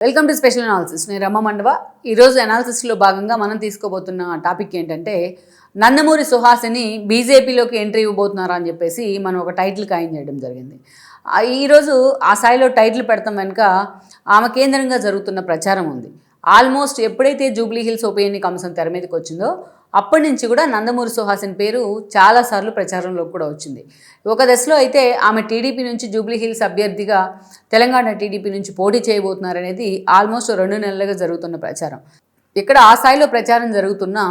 Welcome to special analysis నేను రమ్మ మండవ. ఈరోజు అనాలిసిస్లో భాగంగా మనం తీసుకోబోతున్న టాపిక్ ఏంటంటే నందమూరి సుహాసిని బీజేపీలోకి ఎంట్రీ ఇవ్వబోతున్నారా అని చెప్పేసి మనం ఒక టైటిల్ ఖాయం చేయడం జరిగింది. ఈరోజు ఆ స్థాయిలో టైటిల్ పెడతాం వెనుక ఆమె కేంద్రంగా జరుగుతున్న ప్రచారం ఉంది. ఆల్మోస్ట్ ఎప్పుడైతే జూబ్లీ హిల్స్ ఉప ఎన్నిక అంశం తెర మీదకి వచ్చిందో అప్పటి నుంచి కూడా నందమూరి సుహాసిన్ పేరు చాలాసార్లు ప్రచారంలోకి కూడా వచ్చింది. ఒక దశలో అయితే ఆమె టీడీపీ నుంచి జూబ్లీ హిల్స్ అభ్యర్థిగా తెలంగాణ టీడీపీ నుంచి పోటీ చేయబోతున్నారనేది ఆల్మోస్ట్ రెండు నెలలుగా జరుగుతున్న ప్రచారం. ఇక్కడ ఆ స్థాయిలో ప్రచారం జరుగుతున్నా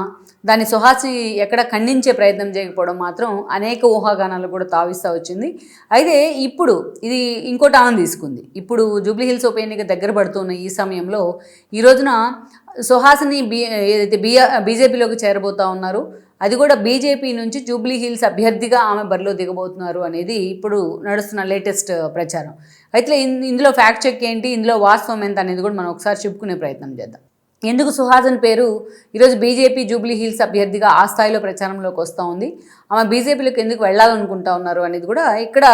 దాన్ని సుహాసి ఎక్కడ ఖండించే ప్రయత్నం చేయకపోవడం మాత్రం అనేక ఊహాగానాలు కూడా తావిస్తూ వచ్చింది. అయితే ఇప్పుడు ఇది ఇంకో టాన్ తీసుకుంది. ఇప్పుడు జూబ్లీ హిల్స్ ఉప ఎన్నిక దగ్గర పడుతున్న ఈ సమయంలో ఈ రోజున సుహాసిని బీ ఏదైతే బీఆ బీజేపీలోకి చేరబోతా ఉన్నారు అది కూడా బీజేపీ నుంచి జూబ్లీ హిల్స్ అభ్యర్థిగా ఆమె బరిలో దిగబోతున్నారు అనేది ఇప్పుడు నడుస్తున్న లేటెస్ట్ ప్రచారం. అయితే ఇన్- ఇందులో ఫ్యాక్ట్ చెక్ ఏంటి? ఇందులో వాస్తవం ఎంత అనేది కూడా మనం ఒకసారి చెప్పుకునే ప్రయత్నం చేద్దాం. ఎందుకు సుహాసన్ పేరు? ఈరోజు బీజేపీ జూబ్లీ హిల్స్ అభ్యర్థిగా ఆ స్థాయిలో ప్రచారంలోకి వస్తూ ఉంది. ఆమె బీజేపీలోకి ఎందుకు వెళ్ళాలనుకుంటా ఉన్నారు అనేది కూడా ఇక్కడ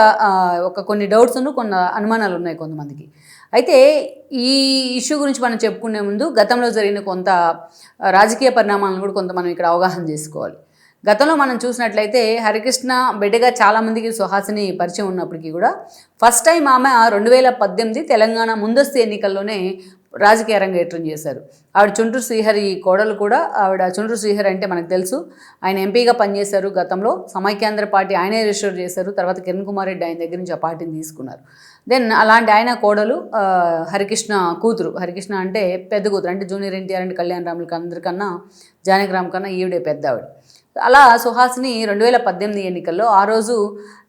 ఒక కొన్ని డౌట్స్ కొన్ని అనుమానాలు ఉన్నాయి కొంతమందికి. అయితే ఈ ఇష్యూ గురించి మనం చెప్పుకునే ముందు గతంలో జరిగిన కొంత రాజకీయ పరిణామాలను కూడా కొంత మనం ఇక్కడ అవగాహన చేసుకోవాలి. గతంలో మనం చూసినట్లయితే హరికృష్ణ బిడ్డగా చాలామందికి సుహాసిని పరిచయం ఉన్నప్పటికీ కూడా ఫస్ట్ టైం ఆమె రెండు వేల పద్దెనిమిది తెలంగాణ ముందస్తు ఎన్నికల్లోనే రాజకీయ రంగేట్రం చేశారు. ఆవిడ చుంటూరు శ్రీహరి కోడలు కూడా ఆవిడ చుంటూరు శ్రీహరి అంటే మనకు తెలుసు. ఆయన ఎంపీగా పనిచేశారు గతంలో. సమైక్యాంధ్ర పార్టీ ఆయనే రిజిస్టర్ చేశారు. తర్వాత కిరణ్ కుమార్ రెడ్డి ఆయన దగ్గర నుంచి ఆ పార్టీని తీసుకున్నారు. దెన్ అలాంటి ఆయన కోడలు హరికృష్ణ కూతురు. హరికృష్ణ అంటే పెద్ద కూతురు. అంటే జూనియర్ ఎన్టీఆర్ అండ్ కళ్యాణ్ రాములకి అందరికన్నా జానకిరామ్ కన్నా ఈవిడే పెద్ద ఆవిడ అలా సుహాస్ని రెండు వేల పద్దెనిమిది ఎన్నికల్లో ఆ రోజు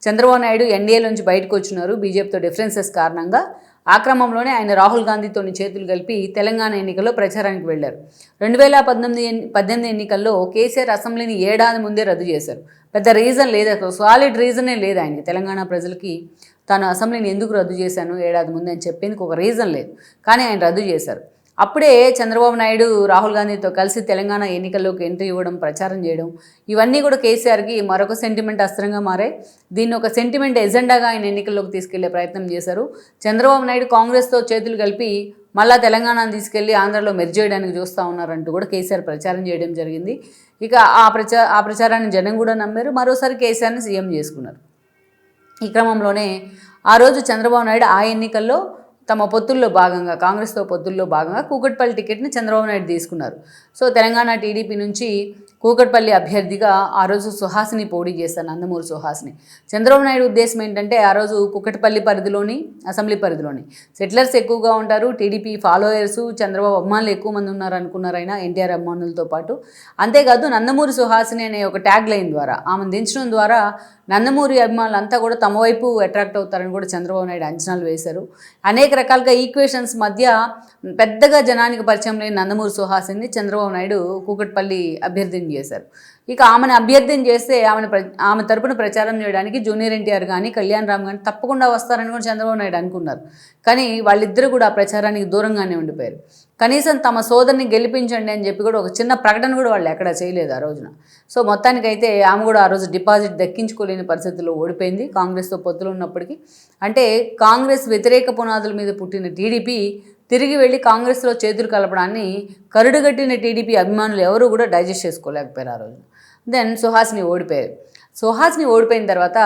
చంద్రబాబు నాయుడు ఎన్డీఏ నుంచి బయటకు వచ్చినారు. బీజేపీతో డిఫరెన్సెస్ కారణంగా ఆ క్రమంలోనే ఆయన రాహుల్ గాంధీతో చేతులు కలిపి తెలంగాణ ఎన్నికల్లో ప్రచారానికి వెళ్ళారు. రెండు వేల పద్దెనిమిది పద్దెనిమిది ఎన్నికల్లో కేసీఆర్ అసెంబ్లీని ఏడాది ముందే రద్దు చేశారు. పెద్ద రీజన్ లేదు అసలు సాలిడ్ రీజనే లేదు ఆయనకి. తెలంగాణ ప్రజలకి తాను అసెంబ్లీని ఎందుకు రద్దు చేశాను ఏడాది ముందే అని చెప్పేందుకు ఒక రీజన్ లేదు. కానీ ఆయన రద్దు చేశారు. అప్పుడే చంద్రబాబు నాయుడు రాహుల్ గాంధీతో కలిసి తెలంగాణ ఎన్నికల్లోకి ఎంట్రీ ఇవ్వడం ప్రచారం చేయడం ఇవన్నీ కూడా కేసీఆర్కి మరొక సెంటిమెంట్ అస్త్రంగా మారాయి. దీన్ని ఒక సెంటిమెంట్ ఎజెండాగా ఆయన ఎన్నికల్లోకి తీసుకెళ్ళే ప్రయత్నం చేశారు. చంద్రబాబు నాయుడు కాంగ్రెస్తో చేతులు కలిపి మళ్ళా తెలంగాణను తీసుకెళ్ళి ఆంధ్రలో మెర్జ్ చేయడానికి చూస్తూ ఉన్నారంటూ కూడా కేసీఆర్ ప్రచారం చేయడం జరిగింది. ఇక ఆ ప్రచార ఆ ప్రచారాన్ని జనం కూడా నమ్మారు. మరోసారి కేసీఆర్ని సీఎం చేసుకున్నారు. ఈ క్రమంలోనే ఆ రోజు చంద్రబాబు నాయుడు ఆ ఎన్నికల్లో తమ పొత్తుల్లో భాగంగా కాంగ్రెస్తో పొత్తుల్లో భాగంగా కూకట్పల్లి టికెట్ని చంద్రబాబు నాయుడు తీసుకున్నారు. సో తెలంగాణ టీడీపీ నుంచి కూకట్పల్లి అభ్యర్థిగా ఆ రోజు సుహాసిని పోటీ చేశారు నందమూరి సుహాసిని. చంద్రబాబు నాయుడు ఉద్దేశం ఏంటంటే ఆ రోజు కూకట్పల్లి పరిధిలోని అసెంబ్లీ పరిధిలోని సెటిలర్స్ ఎక్కువగా ఉంటారు టీడీపీ ఫాలోయర్స్ చంద్రబాబు అభిమానులు ఎక్కువ మంది ఉన్నారు అనుకున్నారు ఆయన ఎన్టీఆర్ అభిమానులతో పాటు. అంతేకాదు నందమూరి సుహాసిని అనే ఒక ట్యాగ్ లైన్ ద్వారా ఆమెను దించడం ద్వారా నందమూరి అభిమానులు అంతా కూడా తమ వైపు అట్రాక్ట్ అవుతారని కూడా చంద్రబాబు నాయుడు అంచనాలు వేశారు. అనేక రకాలుగా ఈక్వేషన్స్ మధ్య పెద్దగా జనానికి పరిచయం లేని నందమూరి సుహాసిని చంద్రబాబు నాయుడు కూకట్పల్లి అభ్యర్థిని చేశారు. ఇక ఆమెను అభ్యర్థిని చేస్తే ఆమెను ఆమె తరపున ప్రచారం చేయడానికి జూనియర్ ఎన్టీఆర్ కానీ కళ్యాణ్ రామ్ కానీ తప్పకుండా వస్తారని కూడా చంద్రబాబు నాయుడు అనుకున్నారు. కానీ వాళ్ళిద్దరూ కూడా ఆ ప్రచారానికి దూరంగానే ఉండిపోయారు. కనీసం తమ సోదరిని గెలిపించండి అని చెప్పి కూడా ఒక చిన్న ప్రకటన కూడా వాళ్ళు ఎక్కడా చేయలేదు ఆ రోజున. సో మొత్తానికైతే ఆమె కూడా ఆ రోజు డిపాజిట్ దక్కించుకోలేని పరిస్థితుల్లో ఓడిపోయింది కాంగ్రెస్తో పొత్తులు ఉన్నప్పటికీ. అంటే కాంగ్రెస్ వ్యతిరేక పునాదుల మీద పుట్టిన టీడీపీ తిరిగి వెళ్ళి కాంగ్రెస్లో చేతులు కలపడాన్ని కరుడుగట్టిన టీడీపీ అభిమానులు ఎవరూ కూడా డైజెస్ట్ చేసుకోలేకపోయారు ఆ రోజు. దెన్ సుహాస్ని ఓడిపోయారు. సుహాస్ని ఓడిపోయిన తర్వాత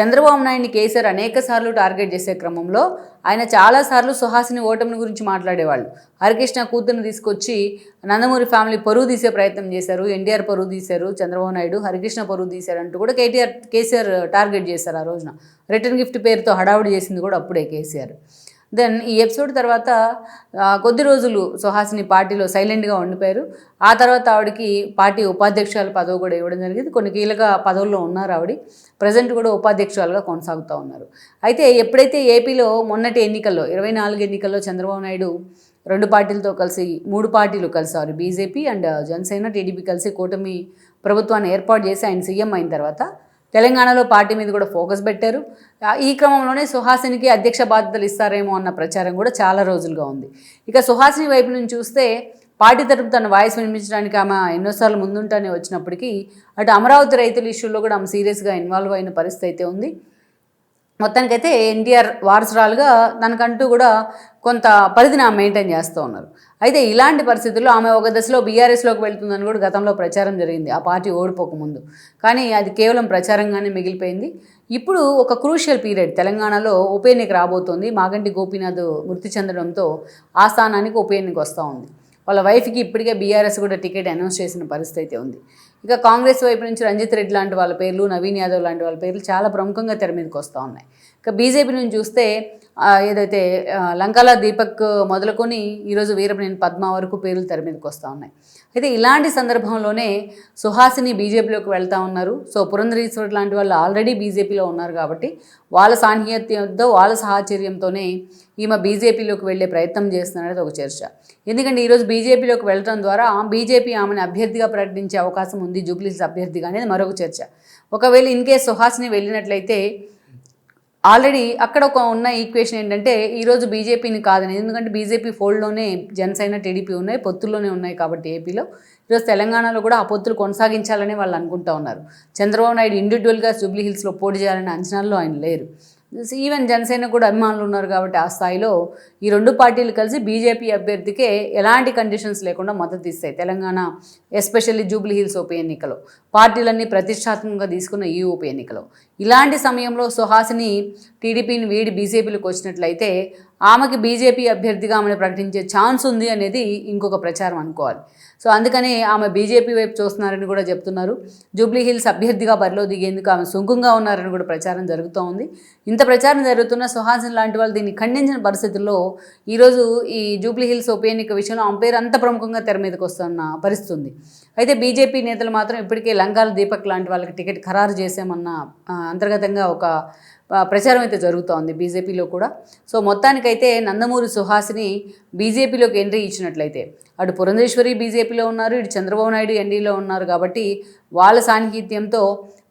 చంద్రబాబు నాయుడిని కేసీఆర్ అనేక సార్లు టార్గెట్ చేసే క్రమంలో ఆయన చాలాసార్లు సుహాసిని ఓటమిని గురించి మాట్లాడేవాళ్ళు. హరికృష్ణ కూతురుని తీసుకొచ్చి నందమూరి ఫ్యామిలీ పరువు తీసే ప్రయత్నం చేశారు. ఎన్టీఆర్ పరువు తీశారు. చంద్రబాబు నాయుడు హరికృష్ణ పరువు తీశారు అంటూ కూడా కేటీఆర్ కేసీఆర్ టార్గెట్ చేశారు ఆ రోజున. రిటర్న్ గిఫ్ట్ పేరుతో హడావుడి చేసింది కూడా అప్పుడే కేసీఆర్. దెన్ ఈ ఎపిసోడ్ తర్వాత కొద్ది రోజులు సుహాసిని పార్టీలో సైలెంట్గా ఉండిపోయారు. ఆ తర్వాత ఆవిడకి పార్టీ ఉపాధ్యక్షురాల పదవి కూడా ఇవ్వడం జరిగింది. కొన్ని కీలక పదవుల్లో ఉన్నారు ఆవిడ. ప్రజెంట్ కూడా ఉపాధ్యక్షురాలుగా కొనసాగుతూ ఉన్నారు. అయితే ఎప్పుడైతే ఏపీలో మొన్నటి ఎన్నికల్లో ఇరవై నాలుగు ఎన్నికల్లో చంద్రబాబు నాయుడు రెండు పార్టీలతో కలిసి మూడు పార్టీలు కలిసి sorry BJP and Janasena TDP కలిసి కూటమి ప్రభుత్వాన్ని ఏర్పాటు చేసి ఆయన సీఎం అయిన తర్వాత తెలంగాణలో పార్టీ మీద కూడా ఫోకస్ పెట్టారు. ఈ క్రమంలోనే సుహాసినికి అధ్యక్ష బాధ్యతలు ఇస్తారేమో అన్న ప్రచారం కూడా చాలా రోజులుగా ఉంది. ఇక సుహాసిని వైపు నుంచి చూస్తే పార్టీ తరపు తన వాయిస్ వినిపించడానికి ఆమె ఎన్నోసార్లు ముందుంటానే వచ్చినప్పటికీ అటు అమరావతి రైతుల ఇష్యూలో కూడా ఆమె సీరియస్గా ఇన్వాల్వ్ అయిన పరిస్థితి అయితే ఉంది. మొత్తానికైతే ఎన్టీఆర్ వారసురాలుగా తనకంటూ కూడా కొంత పరిధిని ఆమె మెయింటైన్ చేస్తూ ఉన్నారు. అయితే ఇలాంటి పరిస్థితుల్లో ఆమె ఒక దశలో బీఆర్ఎస్లోకి వెళ్తుందని కూడా గతంలో ప్రచారం జరిగింది. ఆ పార్టీ ఓడిపోకముందు కానీ అది కేవలం ప్రచారంగానే మిగిలిపోయింది. ఇప్పుడు ఒక క్రూషియల్ పీరియడ్ తెలంగాణలో ఉప ఎన్నిక రాబోతోంది. మాగంటి గోపీనాథ్ మృతి చెందడంతో ఆ స్థానానికి ఉప ఎన్నిక వస్తూ ఉంది. వాళ్ళ వైఫ్కి ఇప్పటికే బీఆర్ఎస్ కూడా టికెట్ అనౌన్స్ చేసిన పరిస్థితి అయితే ఉంది. ఇక కాంగ్రెస్ వైపు నుంచి రంజిత్ రెడ్డి లాంటి వాళ్ళ పేర్లు నవీన్ యాదవ్ లాంటి వాళ్ళ పేర్లు చాలా ప్రముఖంగా తెర మీదకి వస్తూ ఉన్నాయి. ఇక బీజేపీ నుంచి చూస్తే ఏదైతే లంకాల దీపక్ మొదలుకొని ఈరోజు వీరపనేని పద్మ వరకు పేర్లు తెర మీదకి వస్తూ ఉన్నాయి. అయితే ఇలాంటి సందర్భంలోనే సుహాసిని బీజేపీలోకి వెళ్తా ఉన్నారు. సో పురంధరీశ్వర్ లాంటి వాళ్ళు ఆల్రెడీ బీజేపీలో ఉన్నారు కాబట్టి వాళ్ళ సాన్నిహిత్యంతో వాళ్ళ సాహచర్యంతోనే ఈమె బీజేపీలోకి వెళ్ళే ప్రయత్నం చేస్తున్నారనేది ఒక చర్చ. ఎందుకంటే ఈరోజు బీజేపీలోకి వెళ్ళడం ద్వారా బీజేపీ ఆమెను అభ్యర్థిగా ప్రకటించే అవకాశం ఉంది జూబ్లీస్ అభ్యర్థిగా అనేది మరొక చర్చ. ఒకవేళ ఇన్ కేస్ సుహాసిని వెళ్ళినట్లయితే ఆల్రెడీ అక్కడ ఒక ఉన్న ఈక్వేషన్ ఏంటంటే ఈరోజు బీజేపీని కాదని ఎందుకంటే బీజేపీ ఫోల్డ్లోనే జనసేన టీడీపీ ఉన్నాయి పొత్తుల్లోనే ఉన్నాయి కాబట్టి ఏపీలో. ఈరోజు తెలంగాణలో కూడా ఆ పొత్తులు కొనసాగించాలని వాళ్ళు అనుకుంటా ఉన్నారు. చంద్రబాబు నాయుడు ఇండివిజువల్గా జూబ్లీ హిల్స్లో పోటీ చేయాలనే అంచనాల్లో ఆయన లేరు. ఈవెన్ జనసేన కూడా అభిమానులు ఉన్నారు కాబట్టి ఆ స్థాయిలో ఈ రెండు పార్టీలు కలిసి బీజేపీ అభ్యర్థికే ఎలాంటి కండిషన్స్ లేకుండా మద్దతు ఇస్తాయి తెలంగాణ ఎస్పెషల్లీ జూబ్లీ హిల్స్ ఉప ఎన్నికలో. పార్టీలన్నీ ప్రతిష్టాత్మకంగా తీసుకున్న ఈ ఉప ఎన్నికలో. ఇలాంటి సమయంలో సుహాసిని టీడీపీని వీడి బీజేపీలోకి వచ్చినట్లయితే ఆమెకి బీజేపీ అభ్యర్థిగా ఆమెను ప్రకటించే ఛాన్స్ ఉంది అనేది ఇంకొక ప్రచారం అనుకోవాలి. సో అందుకనే ఆమె బీజేపీ వైపు చూస్తున్నారని కూడా చెప్తున్నారు. జూబ్లీ హిల్స్ అభ్యర్థిగా బరిలో దిగేందుకు ఆమె సుంకంగా ఉన్నారని కూడా ప్రచారం జరుగుతూ ఉంది. ఇంత ప్రచారం జరుగుతున్న సుహాసిన్ లాంటి వాళ్ళు దీన్ని ఖండించిన పరిస్థితుల్లో ఈరోజు ఈ జూబ్లీ హిల్స్ ఉప ఎన్నిక విషయంలో ఆమె పేరు అంత ప్రముఖంగా తెర మీదకి వస్తున్న పరిస్థితి అయితే బీజేపీ నేతలు మాత్రం ఇప్పటికే లంకాల దీపక్ లాంటి వాళ్ళకి టికెట్ ఖరారు చేసామన్న అంతర్గతంగా ఒక ప్రచారం అయితే జరుగుతోంది బీజేపీలో కూడా. సో మొత్తానికైతే నందమూరి సుహాసిని బీజేపీలోకి ఎంట్రీ ఇచ్చినట్లయితే అటు పురంధేశ్వరి బీజేపీలో ఉన్నారు ఇటు చంద్రబాబు నాయుడు ఎన్డీలో ఉన్నారు కాబట్టి వాళ్ళ సాన్నిహిత్యంతో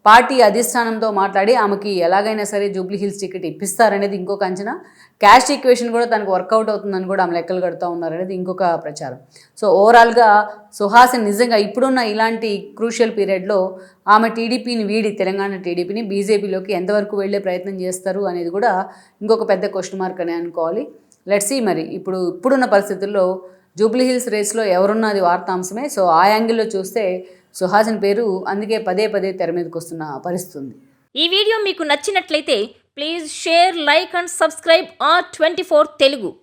పార్టీ అధిష్టానంతో మాట్లాడి ఆమెకి ఎలాగైనా సరే జూబ్లీ హిల్స్ టికెట్ ఇప్పిస్తారనేది ఇంకొక అంచనా. క్యాష్ ఈక్వేషన్ కూడా తనకు వర్కౌట్ అవుతుందని కూడా ఆమె లెక్కలు కడుతూ ఉన్నారనేది ఇంకొక ప్రచారం. సో ఓవరాల్గా సుహాసిన్ నిజంగా ఇప్పుడున్న ఇలాంటి క్రూషియల్ పీరియడ్లో ఆమె టీడీపీని వీడి తెలంగాణ టీడీపీని బీజేపీలోకి ఎంతవరకు వెళ్ళే ప్రయత్నం చేస్తారు అనేది కూడా ఇంకొక పెద్ద క్వశ్చన్ మార్క్ అనే అనుకోవాలి. లెట్స్ సీ మరి ఇప్పుడు ఇప్పుడున్న పరిస్థితుల్లో జూబ్లీ హిల్స్ రేస్లో ఎవరున్నది వార్తాంశమే. సో ఆ యాంగిల్లో చూస్తే సుహాసిని పేరు అందుకే పదే పదే తెర మీదకి వస్తున్న పరిస్థితి ఉంది ఈ వీడియో మీకు నచ్చినట్లయితే please share like and subscribe R twenty Telugu.